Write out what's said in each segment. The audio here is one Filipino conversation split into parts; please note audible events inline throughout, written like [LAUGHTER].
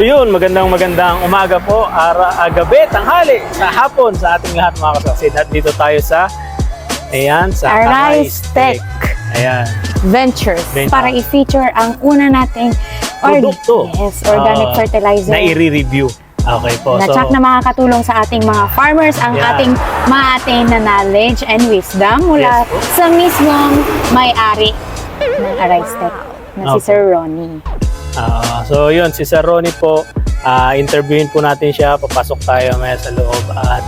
So yun, magandang magandang umaga po, ara, ah, gabi, tanghali, sa hapon sa ating lahat mga kasaksid. At dito tayo sa, ayan, sa Arise Tech. Ayan. Ventures Ventures. para i-feature ang una nating org- Produkto. Yes, organic Ah, fertilizer. Na i-review. Okay po. na So, na makakatulong sa ating mga farmers ang Yeah. ating ma-attain na knowledge and wisdom mula Yes po. sa mismong may-ari ng Arise Tech na si Okay. Sir Ronnie. Ah, so yun, si Sir Ronnie po, ah, interviewin po natin siya, papasok tayo maya sa loob at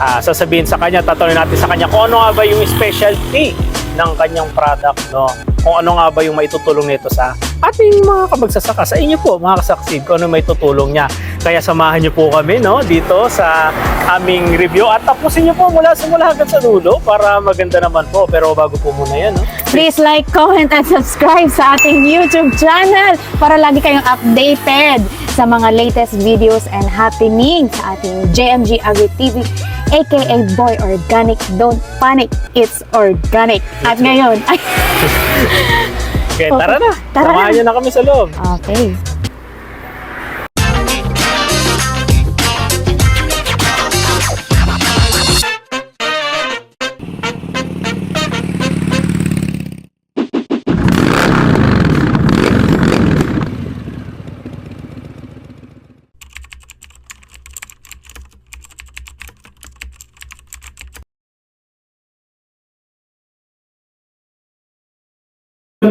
ah, sasabihin sa kanya, tatanungin natin sa kanya kung ano nga ba yung specialty ng kanyang product, no? Kung ano nga ba yung maitutulong nito sa ating mga kabagsasaka, sa inyo po, mga kasaksid, kung ano may tutulong niya. Kaya samahan niyo po kami, no, dito sa aming review at tapusin niyo po mula simula hanggang sa dulo para maganda naman po. Pero bago po muna yan, no? Please like, comment, and subscribe sa ating YouTube channel para lagi kayong updated sa mga latest videos and happening sa ating JMG Agri TV aka Boy Organic. Don't panic, it's organic. At ngayon, ay, [LAUGHS] Okay, tara na. Tara. Samahan niyo na kami sa loob. okay.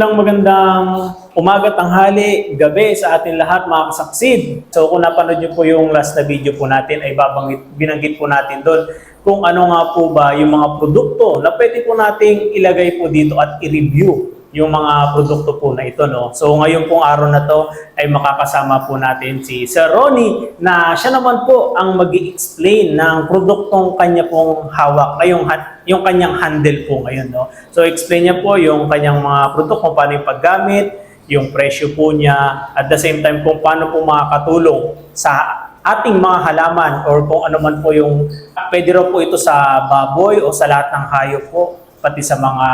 Magandang magandang umaga, tanghali, gabi sa ating lahat mga kasaksid. So kung napanood niyo po yung last na video po natin ay babanggit, binanggit po natin doon kung ano nga po ba yung mga produkto na pwede po nating ilagay po dito at i-review yung mga produkto po na ito. No? So ngayon pong araw na to ay makakasama po natin si Sir Ronnie na siya naman po ang mag explain ng produktong kanya pong hawak, ay yung, yung kanyang handle po ngayon. No? So explain niya po yung kanyang mga produkto, kung paano yung paggamit, yung presyo po niya, at the same time kung paano po makakatulong sa ating mga halaman or kung ano man po yung pwede raw po ito sa baboy o sa lahat ng hayop po pati sa mga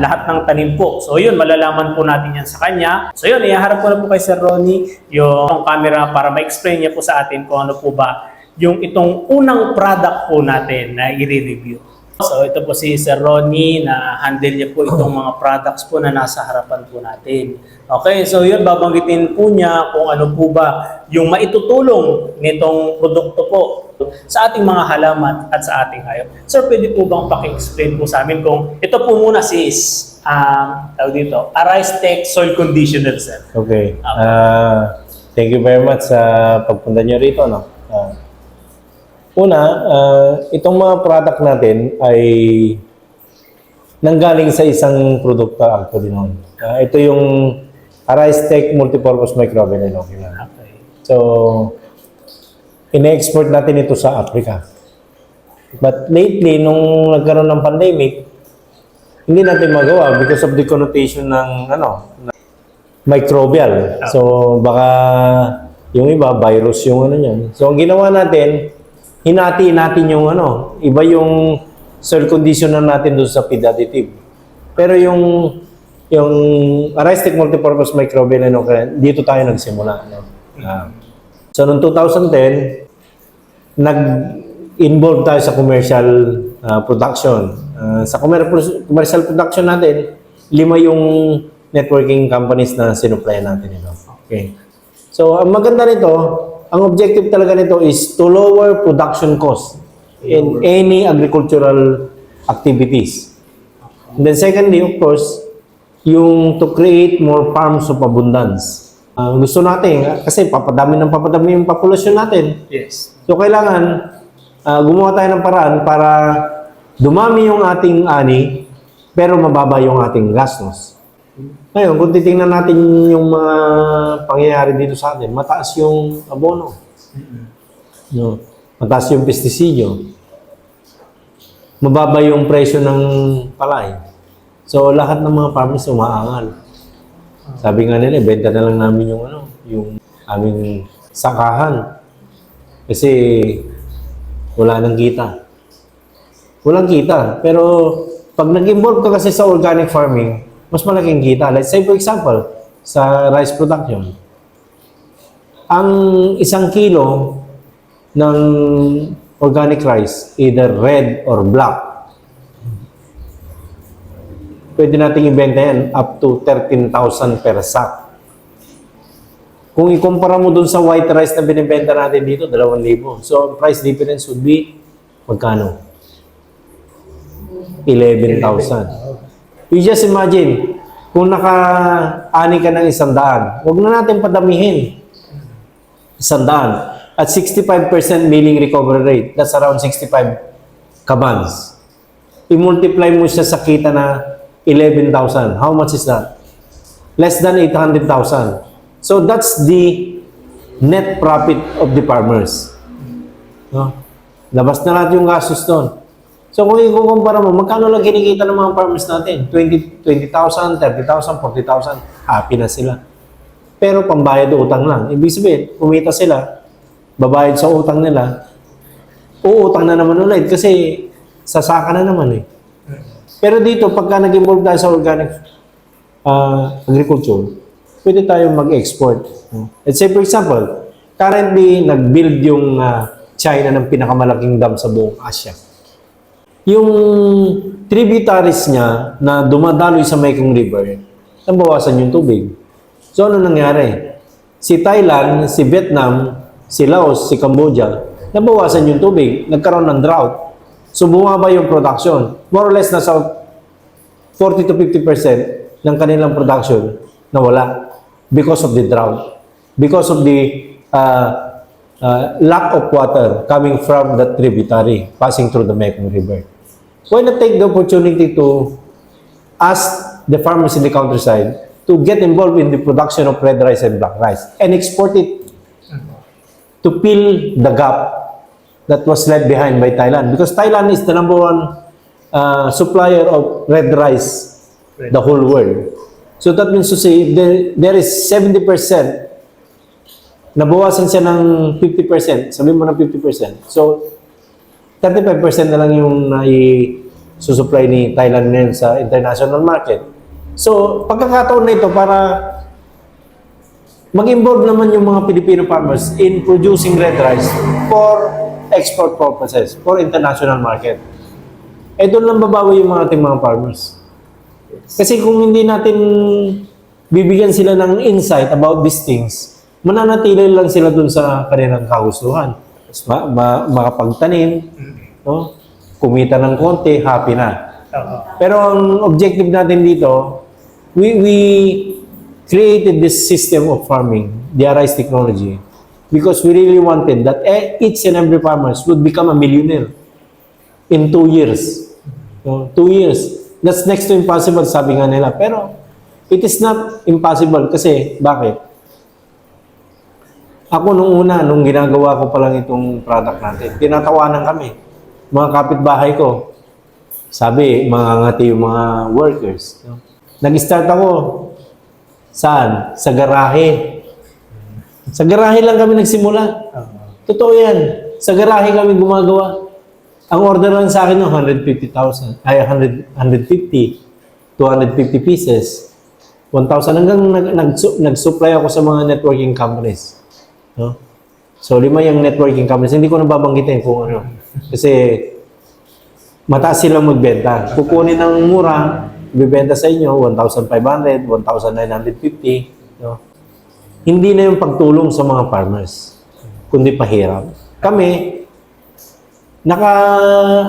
lahat ng tanim po. So yun, malalaman po natin yan sa kanya. So yun, ihaharap ko na po kay Sir Ronnie yung camera para ma-explain niya po sa atin kung ano po ba yung itong unang product po natin na i-review. So ito po si Sir Ronnie na handle niya po itong mga products po na nasa harapan po natin. Okay, so yun, babanggitin po niya kung ano po ba yung maitutulong nitong produkto po sa ating mga halaman at sa ating hayop. Sir, pwede po bang paki-explain po sa amin kung ito po muna sis, um, tawag dito, Arise Tech Soil Conditioner, sir. Okay. Ah, thank you very much sa pagpunta niyo rito. No? Una, ah, itong mga product natin ay nanggaling sa isang produkto actually noon. Ah, ito yung Arise Tech Multipurpose Microbial Inoculant. Okay. So, ine-export natin ito sa Africa. But lately, nung nagkaroon ng pandemic, hindi natin magawa because of the connotation ng ano, ng microbial. So, baka yung iba, virus yung ano niyan. So, ang ginawa natin, hinati natin yung ano, iba yung soil conditioner natin doon sa feed additive. Pero yung yung Aristic Multipurpose Microbial kaya dito tayo nagsimula. No? Ah. so, noong 2010, nag-involve tayo sa commercial ah, production. Ah, sa commer- commercial production natin, lima yung networking companies na sinupply natin ito. Okay. So, ang maganda nito, ang objective talaga nito is to lower production cost in any agricultural activities. And then secondly, of course, yung to create more farms of abundance. Ah, gusto natin, kasi papadami ng papadami yung populasyon natin. Yes. So kailangan ah, gumawa tayo ng paraan para dumami yung ating ani pero mababa yung ating gastos. Ngayon, kung titingnan natin yung mga pangyayari dito sa atin, mataas yung abono. No? Mataas yung pestisidyo. Mababa yung presyo ng palay. So, lahat ng mga farmers umaangal. Sabi nga nila, benta na lang namin yung ano, yung aming sakahan. Kasi wala nang kita. Walang kita. Pero pag nag-involve ka kasi sa organic farming, mas malaking kita. Let's say for example, sa rice production. Ang isang kilo ng organic rice, either red or black, pwede nating ibenta yan up to 13,000 per sack. Kung ikumpara mo dun sa white rice na binibenta natin dito, 2,000. So, price difference would be magkano? 11,000. You just imagine, kung naka-ani ka ng isang daan, huwag na natin padamihin. Isang daan. At 65% milling recovery rate, that's around 65 kabans. I-multiply mo siya sa kita na 11,000. How much is that? Less than 800,000. So that's the net profit of the farmers. No? Labas na lahat yung gastos doon. So kung ikukumpara mo, magkano lang kinikita ng mga farmers natin? 20 20,000, 30,000, 40,000. Happy na sila. Pero pambayad utang lang. Ibig sabihin, kumita sila, babayad sa utang nila, uutang na naman ulit kasi sasaka na naman eh. Pero dito, pagka nag-involve tayo sa organic ah, agriculture, pwede tayong mag-export. Let's say for example, currently nag-build yung ah, China ng pinakamalaking dam sa buong Asia. Yung tributaries niya na dumadaloy sa Mekong River, nabawasan yung tubig. So ano nangyari? Si Thailand, si Vietnam, si Laos, si Cambodia, nabawasan yung tubig, nagkaroon ng drought. So bumaba yung production. More or less nasa 40 to 50% ng kanilang production nawala because of the drought. Because of the uh, uh, lack of water coming from the tributary passing through the Mekong River. Why not take the opportunity to ask the farmers in the countryside to get involved in the production of red rice and black rice and export it to fill the gap that was left behind by Thailand because Thailand is the number one uh, supplier of red rice the whole world. So that means to say there, there is 70% nabawasan siya ng 50%, sabihin mo ng 50%. So 35% na lang yung nai-susupply ni Thailand ngayon sa international market. So, pagkakataon na ito para mag-involve naman yung mga Filipino farmers in producing red rice for export purposes, for international market. Eh, doon lang babawi yung mga ating mga farmers. Kasi kung hindi natin bibigyan sila ng insight about these things, mananatili lang sila dun sa kanilang kagustuhan. Ma- ma- makapagtanim, no? kumita ng konti, happy na. Pero ang objective natin dito, we, we created this system of farming, the Arise technology, because we really wanted that e- each and every farmers would become a millionaire in two years. No? Two years. That's next to impossible, sabi nga nila. Pero it is not impossible kasi bakit? Ako nung una, nung ginagawa ko pa lang itong product natin, tinatawanan kami. Mga kapitbahay ko, sabi, mga ngati yung mga workers. No? Nag-start ako, saan? Sa garahe. Sa garahe lang kami nagsimula. Oo. Totoo yan. Sa garahe kami gumagawa. Ang order lang sa akin no, 150,000. Ay, 100, 150. 250 pieces. 1,000 hanggang nag, nag-supply ako sa mga networking companies. No? So, lima yung networking companies. Hindi ko na babanggitin kung ano. Kasi, mataas silang magbenta. Kukunin ng mura, bibenta sa inyo, 1,500, 1,950. No? Hindi na yung pagtulong sa mga farmers, kundi pahirap. Kami, naka,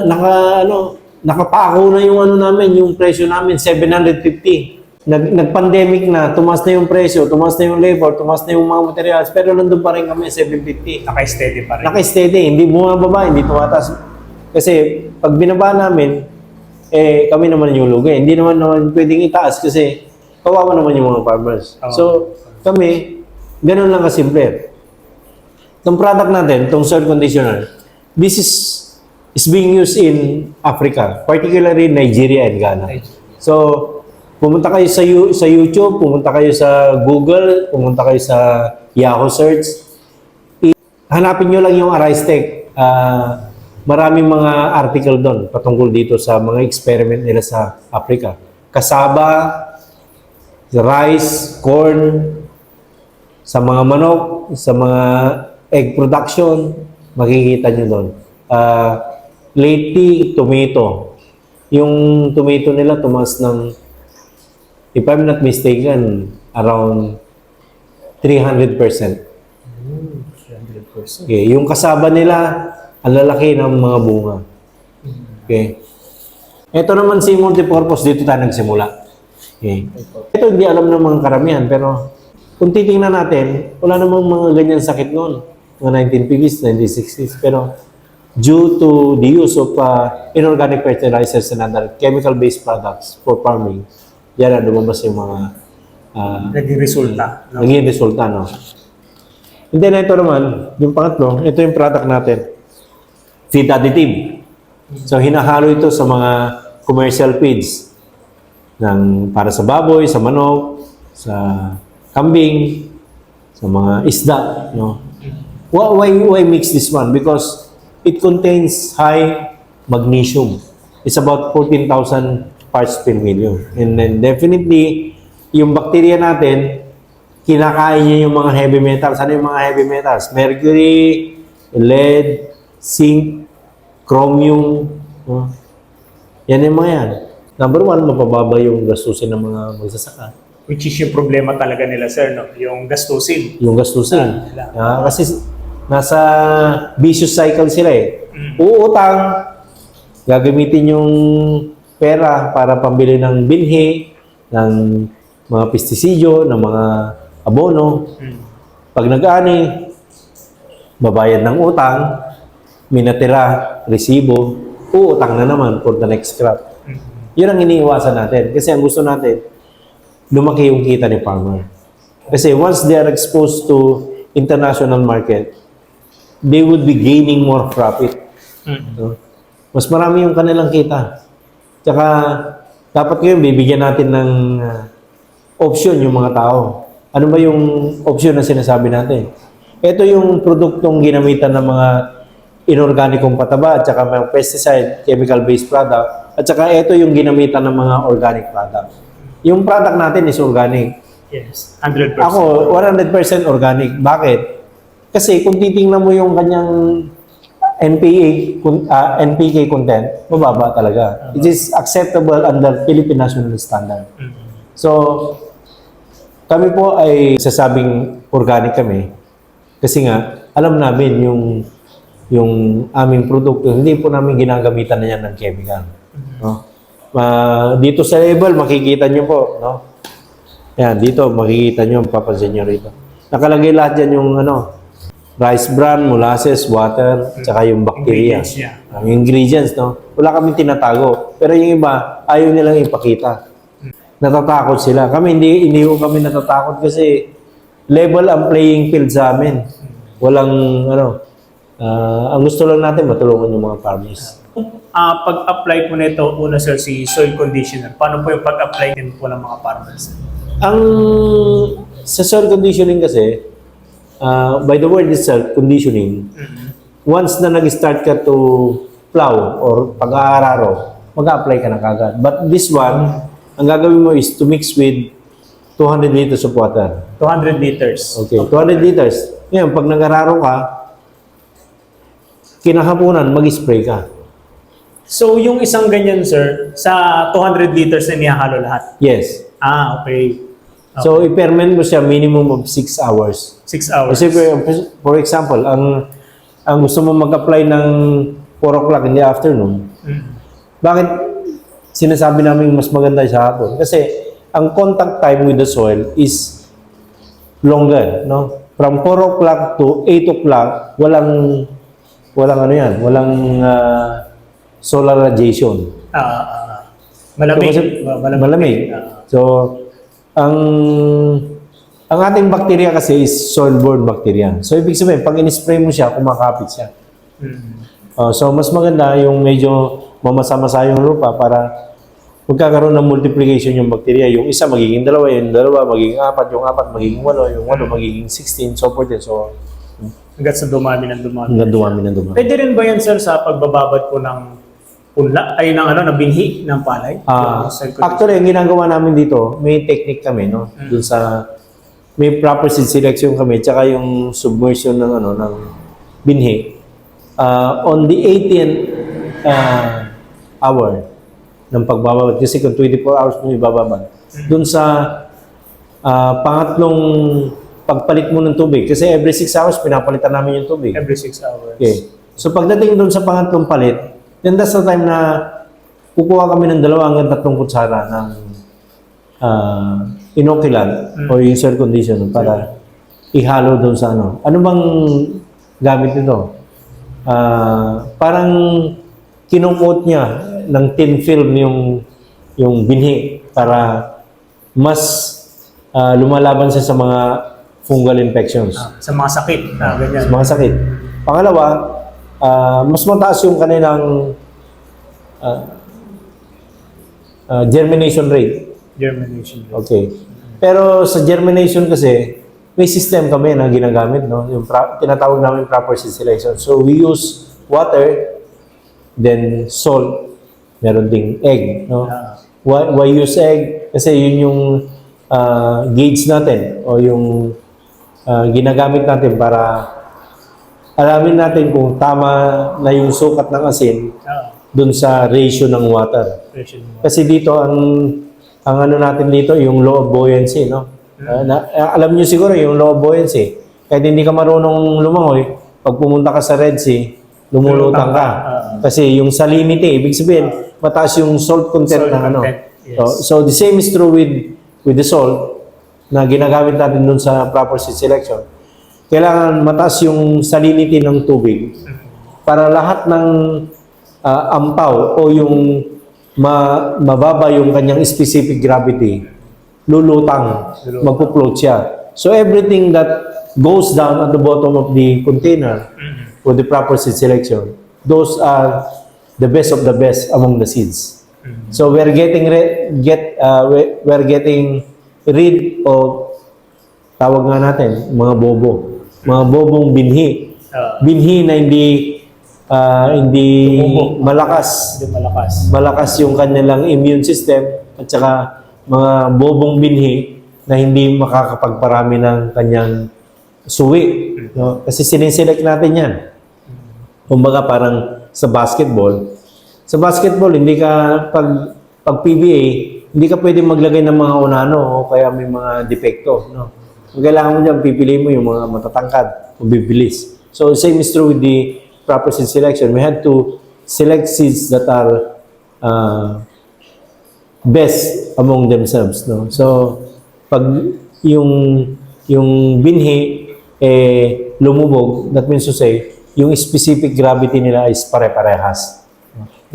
naka, ano, nakapako na yung ano namin, yung presyo namin, 750. Nag, nag-pandemic na, tumas na yung presyo, tumas na yung labor, tumas na yung mga materials, pero nandun pa rin kami, 750. Naka-steady pa rin. Naka-steady, hindi bumababa, hindi tumataas. Kasi pag binaba namin, eh kami naman yung lugi. Hindi naman naman pwedeng itaas kasi kawawa naman yung mga farmers. Oo. So, kami, ganun lang kasimple. Itong product natin, itong soil conditioner, this is is being used in Africa, particularly Nigeria and Ghana. So, pumunta kayo sa sa YouTube, pumunta kayo sa Google, pumunta kayo sa Yahoo search, hanapin nyo lang yung Arise Tech. Ah, maraming mga article doon patungkol dito sa mga experiment nila sa Africa. Kasaba, rice, corn, sa mga manok, sa mga egg production, makikita nyo doon. Ah, lately, tomato. Yung tomato nila tumas ng, if I'm not mistaken, around 300%. 100%. Okay, yung kasaba nila, ang lalaki ng mga bunga. Okay. Ito naman si multipurpose, dito tayo nagsimula. Okay. Ito hindi alam ng mga karamihan, pero kung titingnan natin, wala namang mga ganyan sakit noon. Mga 1950s, 1960s. Pero due to the use of uh, inorganic fertilizers and other chemical-based products for farming, yan na lumabas yung mga uh, Naging resulta. No? naging resulta, no? And then ito naman, yung pangatlo, ito yung product natin. Feed additive. So hinahalo ito sa mga commercial feeds ng para sa baboy, sa manok, sa kambing, sa mga isda, no? Why, why, why mix this one? Because it contains high magnesium. It's about 14,000 parts per million. And then definitely, yung bacteria natin, kinakain niya yung mga heavy metals. Ano yung mga heavy metals? Mercury, lead, zinc, chromium. no? Yan yung mga yan. Number one, mapababa yung gastusin ng mga magsasaka. Which is yung problema talaga nila, sir, no? Yung gastusin. Yung gastusin. Ah, Ah, kasi nasa vicious cycle sila eh. Mm. Uutang, gagamitin yung pera para pambili ng binhi, ng mga pestisidyo, ng mga abono. Mm. Pag nag-ani, babayad ng utang, minatira, resibo, uutang na naman for the next crop. Mm. Yun ang iniiwasan natin. Kasi ang gusto natin, lumaki yung kita ni farmer. Kasi once they are exposed to international market, they would be gaining more profit. Mm. No? Mas marami yung kanilang kita. Tsaka, dapat ngayon bibigyan natin ng uh, option yung mga tao. Ano ba yung option na sinasabi natin? Ito yung produktong ginamitan ng mga inorganikong pataba at saka mga pesticide, chemical-based product. At saka ito yung ginamitan ng mga organic product. Yung product natin is organic. Yes, 100%. Ako, 100% organic. Bakit? Kasi kung titingnan mo yung kanyang NPA, kun- ah, NPK content, mababa talaga. It is acceptable under Philippine National Standard. Mm. So, kami po ay sasabing organic kami kasi nga, alam namin yung yung aming produkto, hindi po namin ginagamitan na yan ng chemical. No? Ma- dito sa label, makikita nyo po, no? Yan, dito, makikita nyo, papansin nyo rito. Nakalagay lahat dyan yung ano, rice bran, molasses, water, tsaka yung bacteria. Ingredients niya. Ang ingredients, no? Wala kami tinatago. Pero yung iba, ayaw nilang ipakita. Natatakot sila. Kami, hindi, hindi ko kami natatakot kasi level ang playing field sa amin. Walang, ano, ah, ang gusto lang natin, matulungan yung mga farmers. Ah, pag-apply po nito, una sir, si soil conditioner. Paano po yung pag-apply din po ng mga farmers? Ang sa soil conditioning kasi, ah, by the word itself, conditioning, Mm. once na nag-start ka to plow or pag-aararo, mag-apply ka na kagad. But this one, ang gagawin mo is to mix with 200 liters of water. 200 liters. Okay, 200 liters. Ngayon, pag nag-araro ka, kinahaponan, mag-spray ka. So, yung isang ganyan, sir, sa 200 liters na niyahalo lahat. Yes. Ah, okay. So, i-ferment mo siya minimum of 6 hours. 6 hours. Kasi for, example, ang ang gusto mo mag-apply ng 4 o'clock in the afternoon, Mm. bakit sinasabi namin mas maganda sa hapon? Kasi ang contact time with the soil is longer, no? From 4 o'clock to 8 o'clock, walang walang ano yan, walang ah, solar radiation. Ah, ah. malamig. So, kasi- Ah, malamig. Ah, So, ang ang ating bacteria kasi is soil-borne bacteria. So, ibig sabihin, pag in-spray mo siya, kumakapit siya. mm. Oh, so, mas maganda yung medyo mamasa-masa yung lupa para magkakaroon ng multiplication yung bacteria. Yung isa magiging dalawa, yung dalawa magiging apat, yung apat magiging walo, yung walo magiging 16, so forth and so on. Hanggat sa dumami ng dumami. Hanggang dumami ng dumami. Pwede rin ba yan, sir, sa pagbababad po ng punla, ay ng ano, ng binhi ng palay? Ah, conditioner. actually, ang ginagawa namin dito, may technique kami, no? Dun sa may proper seed selection kami, tsaka yung submersion ng ano ng binhi. Ah, on the 18th ah, hour ng pagbababad, kasi kung 24 hours mo ibababad, dun sa ah, pangatlong pagpalit mo ng tubig, kasi every 6 hours pinapalitan namin yung tubig. Every 6 hours. Okay. So pagdating doon sa pangatlong palit, then that's the time na kukuha kami ng dalawa hanggang tatlong kutsara ng uh, inoculant o yung soil condition para ihalo doon sa ano. Ano bang gamit nito? Ah, parang kinukot niya ng tin film yung yung binhi para mas ah, lumalaban siya sa mga fungal infections Ah, sa mga sakit. Ah, ganyan. sa mga sakit. Pangalawa, ah, mas mataas yung kanilang ah, ah, germination rate. Germination. rate. Okay. Pero sa germination kasi, may system kami na ginagamit, no? Yung tinatawag namin proper selection. So we use water, then salt, meron ding egg, no? Why, why use egg? Kasi yun yung ah, gauge natin o yung ah, ginagamit natin para alamin natin kung tama na yung sukat ng asin Ah, dun sa ratio ng water. pressure mo. Kasi dito ang ang ano natin dito yung low buoyancy, no? Ah, na, ah, alam niyo siguro yung low buoyancy. Kahit hindi ka marunong lumangoy, pag pumunta ka sa Red Sea, lumulutang ka. Kasi yung salinity, ibig sabihin, mataas yung salt content Salt ng ano. content, yes. So, so the same is true with with the salt na ginagamit natin dun sa proper seed selection. Kailangan mataas yung salinity ng tubig para lahat ng ah, ampaw o yung ma- mababa yung kanyang specific gravity, lulutang, magpo-float siya. So everything that goes down at the bottom of the container Mhm. with the proper seed selection, those are the best of the best among the seeds. Mhm. So we're getting re- get uh, we- we're getting rid of tawag nga natin mga bobo, mga bobong binhi. Ah, binhi na hindi ah, hindi Tumubo. malakas. Hindi malakas. malakas yung kanilang immune system at saka mga bobong binhi na hindi makakapagparami ng kanyang suwi no? kasi siniselect natin yan. Kumbaga parang sa basketball. Sa basketball hindi ka pag pag PBA hindi ka pwedeng maglagay ng mga unano o kaya may mga depekto no ang kailangan mo diyan pipili mo yung mga matatangkad o bibilis. So same is true with the proper seed selection. We had to select seeds that are uh, best among themselves no? So pag yung yung binhi eh lumubog that means to say yung specific gravity nila is pare-parehas.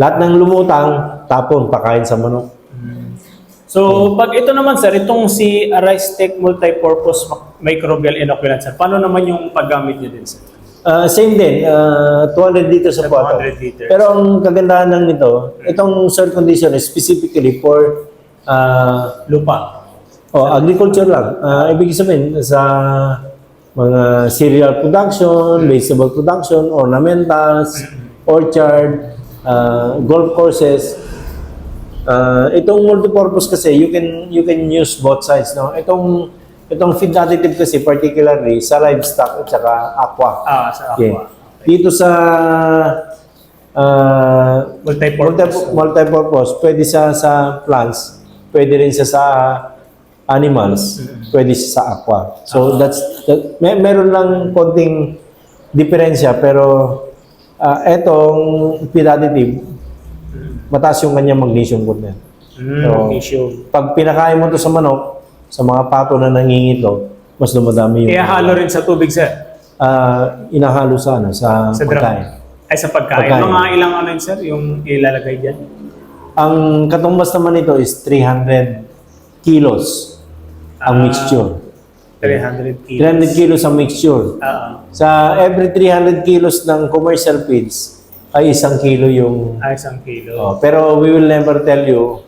Lahat ng lumutang tapon pakain sa manok So, pag ito naman sir, itong si Arise Tech Multipurpose Microbial Inoculant sir, paano naman yung paggamit niyo din sir? Uh, same din, uh, 200 liters Sa of water. 200 liters. Pero ang kagandahan ng nito, itong soil condition is specifically for uh, Lupa. oh, agriculture lang. Uh, ibig sabihin, sa mga cereal production, vegetable production, ornamentals, orchard, uh, golf courses. Uh, itong multipurpose kasi, you can you can use both sides. No? Itong itong feed additive kasi particularly sa livestock at saka aqua. Ah, sa aqua. Yeah. Dito sa uh, Multipurpose. multi- multipurpose, pwede sa sa plants, pwede rin siya sa animals, pwede siya sa aqua. So that's that, may, meron lang konting diferensya pero uh, etong feed additive mataas yung kanyang magnesium content. Mm, So, issue. Pag pinakain mo to sa manok, sa mga pato na nangingito, mas dumadami yung Ihalo rin sa tubig sir? Ah, inahalo sa ano, sa, Sa pagkain. Ay, sa pagkain. Pagkain. Mga ilang ano yun sir, yung ilalagay dyan? Ang katumbas naman nito is 300 kilos ang Ah. mixture. 300 kilos. 300 kilos ang mixture. Ah, Sa every 300 kilos ng commercial feeds, ay isang kilo yung... ah, isang kilo. Oh, pero we will never tell you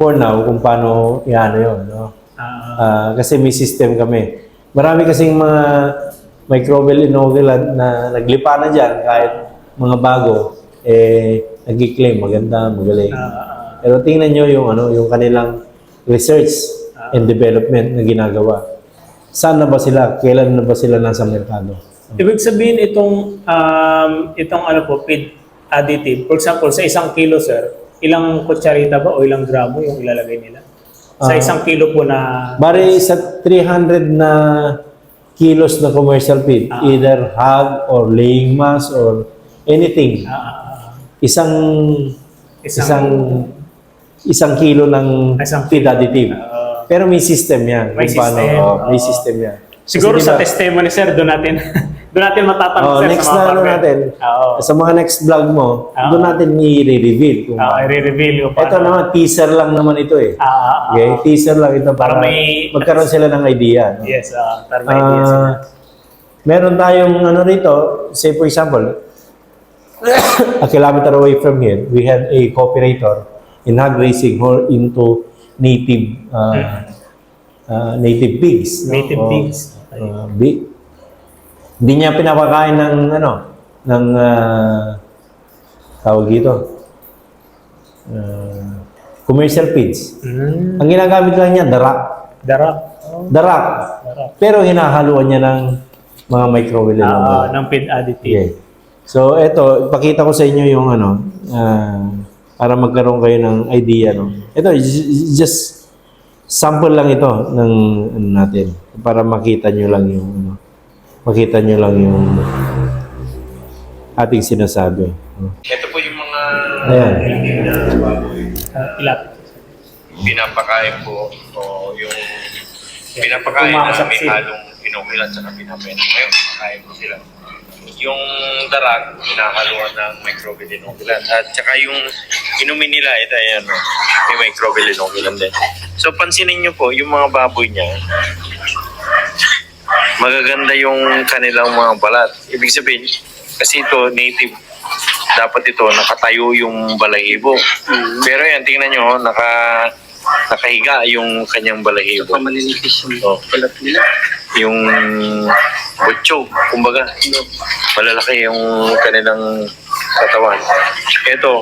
for now kung paano iano yun. No? Ah, Ah, kasi may system kami. Marami kasing mga microbial inoculant na naglipa na dyan kahit mga bago, eh, nag-claim maganda, magaling. ah, Pero tingnan nyo yung, ano, yung kanilang research and development na ginagawa. saan na ba sila, kailan na ba sila nasa merkado. Ibig sabihin itong um, itong ano po feed additive. For example, sa isang kilo sir, ilang kutsarita ba o ilang gramo yung ilalagay nila? Sa Ah. isang kilo po na Bari sa 300 na kilos na commercial feed, Ah. either hog or laying mass or anything, ah, isang isang, isang isang kilo ng Isang feed additive. ah, Pero may system yan. May kung paano, system, oh, may system yan. siguro Kasi sa diba, testimony sir, doon natin [LAUGHS] doon natin matatanong oh, sir next sa mga na ano natin, Oo. sa mga next vlog mo, Oo. doon natin i-reveal. Kung Ah, i-reveal yung Ito naman, teaser lang naman ito eh. Ah, ah, ah. Okay, teaser lang ito para, Para may- magkaroon sila ng idea. No? Yes, ah, para may idea sila. Ah, meron tayong ano rito, say for example, [COUGHS] a kilometer away from here, we had a cooperator in hog racing who into native uh, uh, native pigs. no? Native O, pigs. uh, bi- Hindi niya pinapakain ng ano, ng uh, tawag dito, uh, commercial feeds. Mm, Ang ginagamit lang niya, darak. darak. Oh, Darak. darak. Pero hinahaluan niya ng mga microwave Ah, ng feed additive. Okay. So, eto, ipakita ko sa inyo yung ano, ah, para magkaroon kayo ng idea, no? Ito, just sample lang ito ng ano natin para makita nyo lang yung ano, makita nyo lang yung ating sinasabi. Ito po yung mga Ayan. Ah, ilap. pinapakain po o yung pinapakain namin saksi. halong inoculant sa pinapakain. Ngayon, kumakain po sila. Yung darak, hinahaluan ng microbial inoculant. At saka yung inumin nila, ito ayan, oh, may microbial inoculant din. So, pansinin nyo po, yung mga baboy niya, magaganda yung kanilang mga balat. Ibig sabihin, kasi ito native, dapat ito nakatayo yung balahibo. Pero yan, tingnan nyo, naka, nakahiga yung kanyang balahibo. pa maninipis yung Oh, balat nila. yung butso, kumbaga, malalaki yung kanilang katawan. Ito,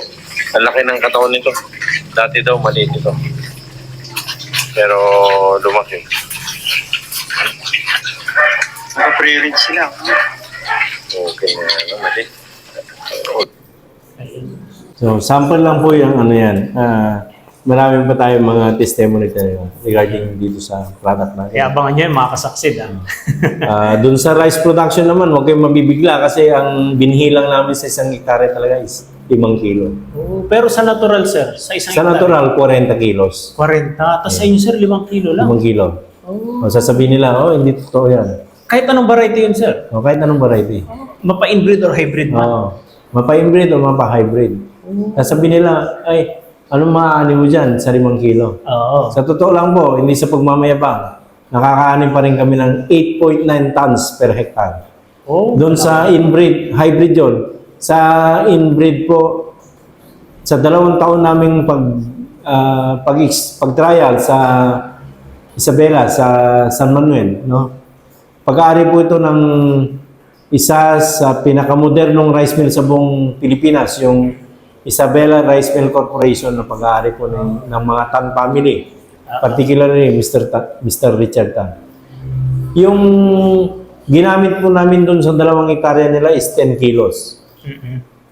ang laki ng katawan nito. Dati daw maliit ito. Pero lumaki. Naka-pre-read sila. Okay na ano, mali. So, sample lang po yung ano yan. Ah, marami pa tayong mga testimony tayo regarding dito sa product natin. Kaya abangan nyo yun, mga kasaksid. Ah. [LAUGHS] Ah, dun sa rice production naman, huwag kayong mabibigla kasi ang binhilang namin sa isang hektare talaga is 5 kilo. Oo, pero sa natural, sir, sa isang Sa natural, 40 kilos. 40. Tapos sa inyo, sir, 5 kilo lang. 5 kilo. O, sasabihin nila, oh, hindi totoo yan. Kahit anong variety yun, sir. O, kahit anong variety. Mapa-inbreed or hybrid man. Oo. Mapa-inbreed o mapa-hybrid. Sasabihin nila, ay, anong maaani mo dyan sa 5 kilo? Oo. Sa totoo lang po, hindi sa pagmamayabang, nakakaanin pa rin kami ng 8.9 tons per hectare. Oh, Doon sa inbreed, hybrid yon. Sa inbreed po, sa dalawang taon naming pag, ah, pag, pag-trial sa Isabela, sa San Manuel, no? Pag-aari po ito ng isa sa pinakamodernong rice mill sa buong Pilipinas, yung Isabela Rice Mill Corporation na pag-aari po ng, ng mga Tan family. Particularly Mr. Ta- Mr. Richard Tan. Yung ginamit po namin doon sa dalawang hektarya nila is 10 kilos.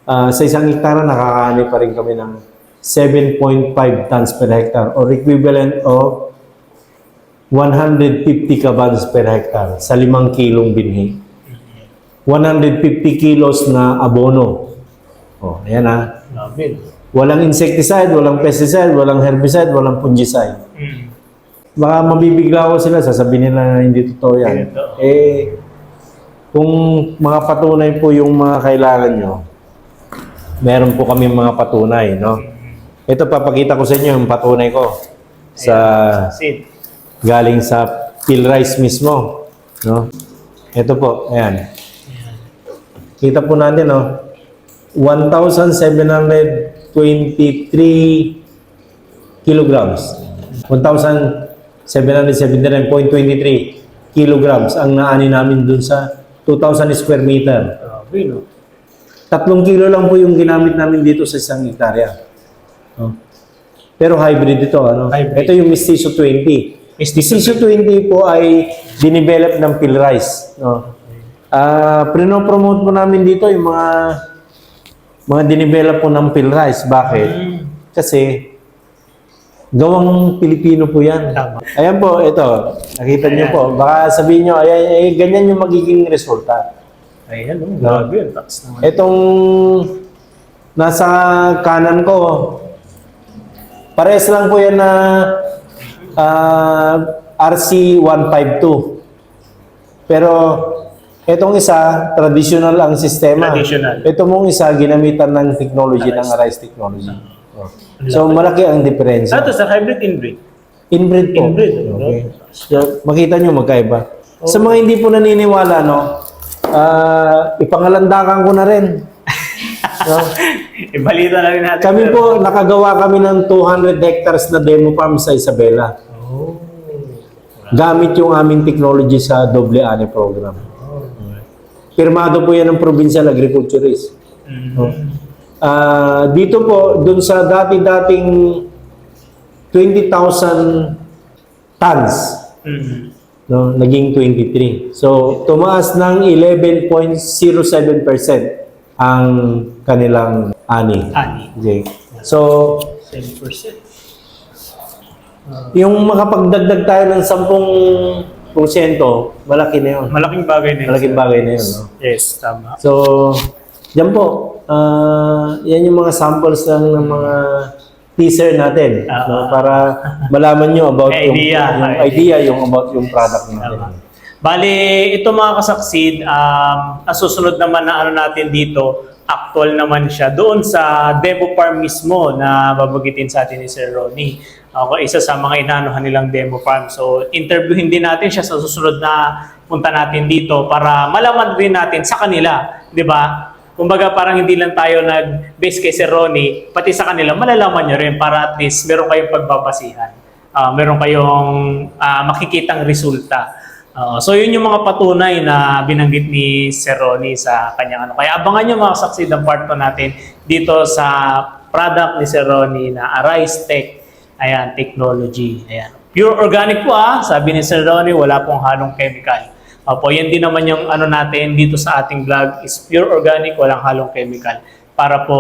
Ah, sa isang hektara, nakakaani pa rin kami ng 7.5 tons per hectare or equivalent of 150 kabans per hectare sa 5 kilong binhi. 150 kilos na abono. Oh, ayan ha. Grabe. Walang insecticide, walang pesticide, walang herbicide, walang fungicide. Mm. Baka mabibigla ko sila, sasabihin nila na hindi totoo yan. Eh, kung mga patunay po yung mga kailangan nyo, meron po kami mga patunay, no? Ito, papakita ko sa inyo yung patunay ko sa Sid. Galing sa Peel Rice mismo, no? Ito po, ayan. Kita po natin, no? 1,723 kilograms. 1,779.23 kilograms ang naani namin dun sa 2,000 square meter. Grabe, no? Tatlong kilo lang po yung ginamit namin dito sa isang hektarya. No? Pero hybrid ito. Ano? Hybrid. Ito yung Mestizo 20. Decision 20 po ay dinivelop ng Pilrice. No? Ah, prino-promote po namin dito yung mga mga dinivelop po ng Pilrice. Bakit? Kasi gawang Pilipino po yan. Tama. Ayan po, ito. Nakita niyo po. Baka sabihin niyo, ayan, eh, ganyan yung magiging resulta. Ayan, oh, grabe yun. Itong nasa kanan ko, pares lang po yan na ah, RC152. Pero itong isa, traditional ang sistema. Traditional. Ito mong isa, ginamitan ng technology, ng Arise technology. Oh. So, malaki ang diferensya. Ito sa hybrid inbreed. Inbreed po. Inbreed, Okay. So, makita nyo magkaiba. Sa mga hindi po naniniwala, no, ah ipangalandakan ko na rin. [LAUGHS] no? [LAUGHS] Ibalita na rin natin. Kami po, nakagawa kami ng 200 hectares na demo farm sa Isabela. Gamit yung aming technology sa doble ani program. Pirmado po yan ng provincial agriculturist. No? Ah, dito po, dun sa dati-dating 20,000 tons, Mhm. no, naging 23. So, tumaas ng 11.07% ang kanilang ani. Ani. Okay. So, 7%. yung makapagdagdag tayo ng 10%, malaki na yun. Malaking bagay na yun. Malaking sir. bagay na yun. No? Yes, tama. So, yan po. Ah, yan yung mga samples lang ng mga teaser natin Ah. no? para malaman nyo about yung, Idea. yung idea yung about yung product natin. Tama. Bali, ito mga kasaksid, um, ang susunod naman na ano natin dito, actual naman siya doon sa demo farm mismo na babagitin sa atin ni Sir Ronnie. Ako, isa sa mga inanuhan nilang demo farm. So, interviewin din natin siya sa susunod na punta natin dito para malaman din natin sa kanila, di ba? Kumbaga parang hindi lang tayo nag-base kay Sir Ronnie, pati sa kanila, malalaman nyo rin para at least meron kayong pagbabasihan. Ah, meron kayong ah, makikitang resulta. Oo, so yun yung mga patunay na binanggit ni Sir Ronnie sa kanyang ano. Kaya abangan nyo mga saksi ng part 2 natin dito sa product ni Sir Ronnie na Arise Tech Ayan, technology. Ayan. Pure organic po ah, sabi ni Sir Ronnie, wala pong halong chemical. Opo, yan din naman yung ano natin dito sa ating vlog is pure organic, walang halong chemical. Para po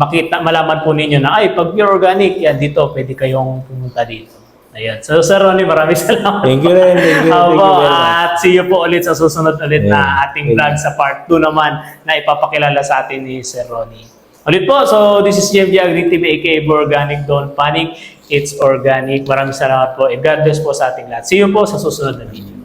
makita, malaman po ninyo na, ay, pag pure organic, yan dito, pwede kayong pumunta dito. Ayan. So, Sir Ronnie, maraming [LAUGHS] salamat. Thank you rin. Thank you. Thank you very much. at see you po ulit sa susunod ulit na Yeah. ating vlog sa part 2 naman na ipapakilala sa atin ni Sir Ronnie. Ulit po, so this is JMG Agri TV aka Organic Don't Panic. It's organic. Maraming salamat po. And God bless po sa ating lahat. See you po sa susunod na video.